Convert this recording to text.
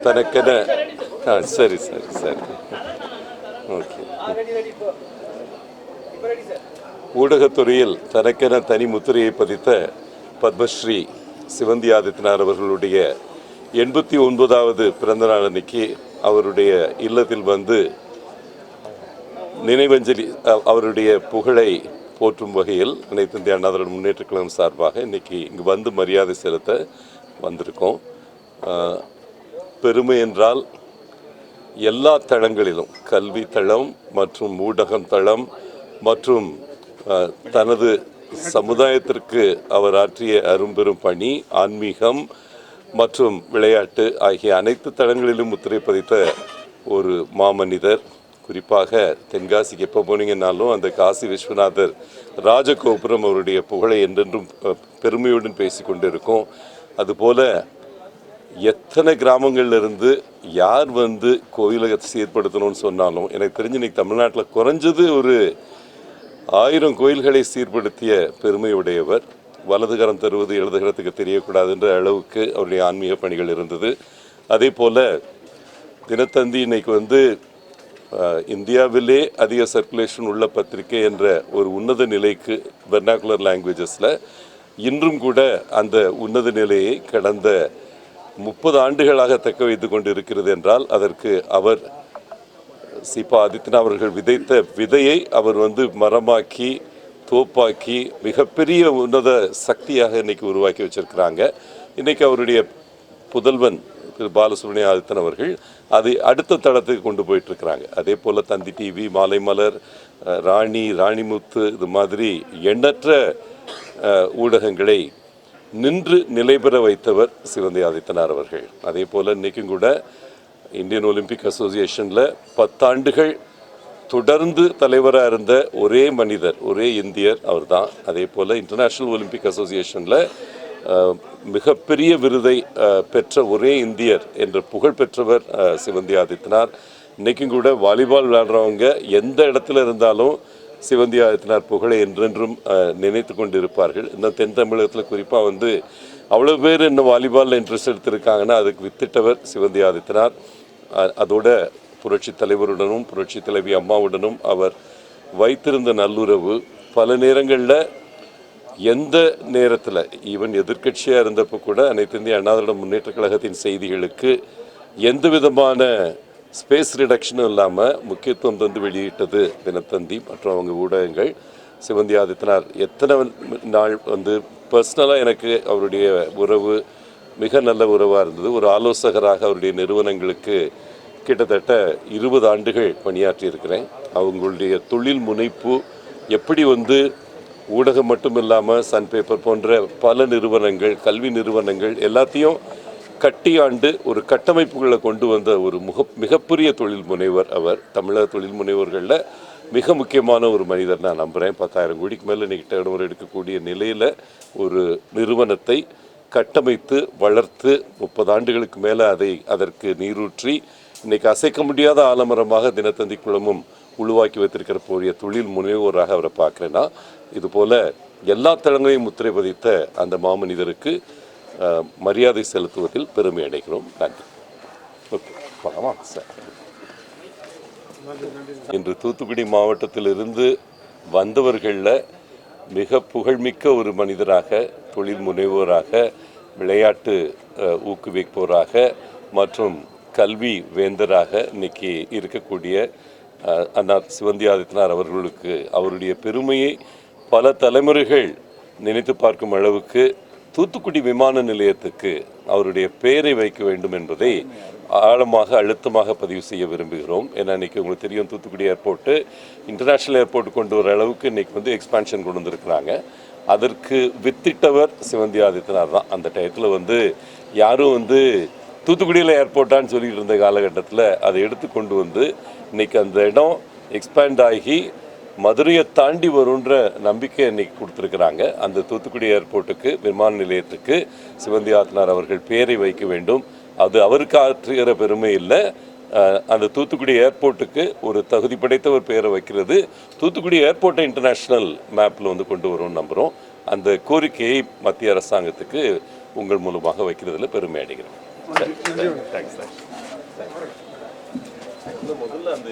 தனக்கென ஆ சரி சரி சரி ஓகே ஊடகத்துறையில் தனக்கென தனி முத்திரையை பதித்த பத்மஸ்ரீ சிவந்தி ஆதித்யநாத் அவர்களுடைய எண்பத்தி ஒன்பதாவது பிறந்தநாள் அன்னைக்கு அவருடைய இல்லத்தில் வந்து நினைவஞ்சலி அவருடைய புகழை போற்றும் வகையில் அனைத்து இந்திய அண்ணா திராவிட முன்னேற்ற கழகம் சார்பாக இன்னைக்கு இங்கு வந்து மரியாதை செலுத்த வந்திருக்கோம் பெருமை என்றால் எல்லா தளங்களிலும் கல்வி தளம் மற்றும் ஊடகம் தளம் மற்றும் தனது சமுதாயத்திற்கு அவர் ஆற்றிய அரும்பெரும் பணி ஆன்மீகம் மற்றும் விளையாட்டு ஆகிய அனைத்து தளங்களிலும் முத்திரை பதித்த ஒரு மாமனிதர். குறிப்பாக தென்காசிக்கு எப்போ போனீங்கன்னாலும் அந்த காசி விஸ்வநாதர் ராஜகோபுரம் அவருடைய புகழை என்றென்றும் பெருமையுடன் பேசிக்கொண்டு இருக்கும் அதுபோல எத்தனை கிராமங்கள்ல இருந்து யார் வந்து கோயிலை சீர்படுத்தணும்னு சொன்னாலும் எனக்கு தெரிஞ்சு இன்னைக்கு தமிழ்நாட்டில் குறைஞ்சது ஒரு ஆயிரம் கோயில்களை சீர்படுத்திய பெருமையுடையவர் வலதுகரம் தருவது இடதுகரத்துக்கு தெரியக்கூடாதுன்ற அளவுக்கு அவருடைய ஆன்மீக பணிகள் இருந்தது. அதே போல் தினத்தந்தி இன்னைக்கு வந்து இந்தியாவிலே அதிக சர்க்குலேஷன் உள்ள பத்திரிகை என்ற ஒரு உன்னத நிலைக்கு வெர்னாகுலர் லாங்குவேஜஸில் இன்றும் கூட அந்த உன்னத நிலையை கடந்த முப்பது ஆண்டுகளாக தக்க வைத்து கொண்டு இருக்கிறது என்றால் அதற்கு அவர் சிபா ஆதித்யநாத் அவர்கள் விதைத்த விதையை அவர் வந்து மரமாக்கி தோப்பாக்கி மிகப்பெரிய உன்னத சக்தியாக இன்னைக்கு உருவாக்கி வச்சிருக்கிறாங்க. இன்னைக்கு அவருடைய புதல்வன் திரு பாலசுப்ரமணிய ஆதித்தன் அவர்கள் அதை அடுத்த தளத்துக்கு கொண்டு போயிட்டுருக்கிறாங்க. அதே போல் தந்தி டிவி மாலைமலர் ராணி ராணிமுத்து இது மாதிரி எண்ணற்ற ஊடகங்களை நின்று நிலைபெற வைத்தவர் சிவந்தி ஆதித்தனார் அவர்கள். அதே போல் இன்றைக்கும் கூட இந்தியன் ஒலிம்பிக் அசோசியேஷனில் பத்தாண்டுகள் தொடர்ந்து தலைவராக இருந்த ஒரே மனிதர் ஒரே இந்தியர் அவர்தான். அதே போல் இன்டர்நேஷ்னல் ஒலிம்பிக் அசோசியேஷனில் மிகப்பெரிய விருதை பெற்ற ஒரே இந்தியர் என்ற புகழ் பெற்றவர் சிவந்தி ஆதித்தனார். இன்றைக்கும் கூட வாலிபால் விளையாடுறவங்க எந்த இடத்துல இருந்தாலும் சிவந்தி புகழை என்றென்றும் நினைத்து கொண்டிருப்பார்கள். இந்த தென் தமிழகத்தில் குறிப்பாக வந்து அவ்வளோ பேர் இன்னும் வாலிபாலில் இன்ட்ரெஸ்ட் எடுத்திருக்காங்கன்னா அதுக்கு வித்திட்டவர் சிவந்தி அதோட புரட்சி தலைவருடனும் புரட்சி தலைவி அம்மாவுடனும் அவர் வைத்திருந்த நல்லுறவு பல நேரங்களில் எந்த நேரத்தில் ஈவன் எதிர்க்கட்சியாக இருந்தப்போ கூட அனைத்து இந்திய அண்ணா முன்னேற்ற கழகத்தின் செய்திகளுக்கு எந்த விதமான ஸ்பேஸ் ரிடக்ஷனும் இல்லாமல் முக்கியத்துவம் தந்து வெளியிட்டது தினத்தந்தி மற்றும் அவங்க ஊடகங்கள். சிவந்தி ஆதித்தனார் எத்தனை நாள் வந்து பர்சனலாக எனக்கு அவருடைய உறவு மிக நல்ல உறவாக இருந்தது. ஒரு ஆலோசகராக அவருடைய நிறுவனங்களுக்கு கிட்டத்தட்ட இருபது ஆண்டுகள் பணியாற்றி இருக்கிறேன் அவங்களுடைய தொழில் முனைப்பு எப்படி வந்து ஊடகம் மட்டும் இல்லாமல் சன் பேப்பர் போன்ற பல நிறுவனங்கள் கல்வி நிறுவனங்கள் எல்லாத்தையும் கட்டியாண்டு ஒரு கட்டமைப்புகளை கொண்டு வந்த ஒரு முக மிகப்பெரிய தொழில் முனைவர் அவர். தமிழக தொழில் முனைவர்களில் மிக முக்கியமான ஒரு மனிதர் நான் நம்புகிறேன் பத்தாயிரம் கோடிக்கு மேலே இன்னைக்கு டேர்ன் எடுக்கக்கூடிய நிலையில் ஒரு நிறுவனத்தை கட்டமைத்து வளர்த்து முப்பது ஆண்டுகளுக்கு மேலே அதை அதற்கு நீரூற்றி இன்றைக்கி அசைக்க முடியாத ஆலமரமாக தினத்தந்தி குளமும் உருவாக்கி வைத்திருக்கிற போரிய தொழில் முனைவோராக அவரை பார்க்குறேன்னா இதுபோல் எல்லா தளங்களையும் முத்திரை பதித்த அந்த மாமனிதருக்கு மரியாதை செலுத்துவதில் பெருமை அடைகிறோம். நன்றி. ஓகே போகலாமா சார். இன்று தூத்துக்குடி மாவட்டத்திலிருந்து வந்தவர்களில் மிக புகழ்மிக்க ஒரு மனிதராக தொழில் முனைவோராக விளையாட்டு ஊக்குவிப்போராக மற்றும் கல்வி வேந்தராக இன்னைக்கு இருக்கக்கூடிய அண்ணா சிவந்தி ஆதித்யநாத் அவர்களுக்கு அவருடைய பெருமையை பல தலைமுறைகள் நினைத்து பார்க்கும் அளவுக்கு தூத்துக்குடி விமான நிலையத்துக்கு அவருடைய பெயரை வைக்க வேண்டும் என்பதை ஆழமாக அழுத்தமாக பதிவு செய்ய விரும்புகிறோம். ஏன்னா இன்றைக்கி உங்களுக்கு தெரியும் தூத்துக்குடி ஏர்போர்ட்டு இன்டர்நேஷ்னல் ஏர்போர்ட் கொண்டு வர அளவுக்கு இன்னைக்கு வந்து எக்ஸ்பான்ஷன் கொண்டு வந்திருக்கிறாங்க. அதற்கு வித்திட்டவர் சிவந்தி ஆதித்யநாத் தான். அந்த டயத்தில் வந்து யாரும் வந்து தூத்துக்குடியில் ஏர்போர்ட்டான்னு சொல்லிட்டு இருந்த காலகட்டத்தில் அதை எடுத்து கொண்டு வந்து இன்னைக்கு அந்த இடம் எக்ஸ்பேண்ட் ஆகி மதுரையை தாண்டி வரும்ன்ற நம்பிக்கை இன்னைக்கு கொடுத்துருக்குறாங்க. அந்த தூத்துக்குடி ஏர்போர்ட்டுக்கு விமான நிலையத்துக்கு சிவந்தி ஆத்னார் அவர்கள் பேரை வைக்க வேண்டும். அது அவருக்கு ஆற்றுகிற பெருமை இல்லை. அந்த தூத்துக்குடி ஏர்போர்ட்டுக்கு ஒரு தகுதி படைத்தவர் பேரை வைக்கிறது. தூத்துக்குடி ஏர்போர்ட்டை இன்டர்நேஷ்னல் மேப்பில் வந்து கொண்டு வரும்னு நம்புகிறோம் அந்த கோரிக்கையை மத்திய அரசாங்கத்துக்கு உங்கள் மூலமாக வைக்கிறதுல பெருமை அடைகிறேன். Thanks sir. முதல்ல அந்த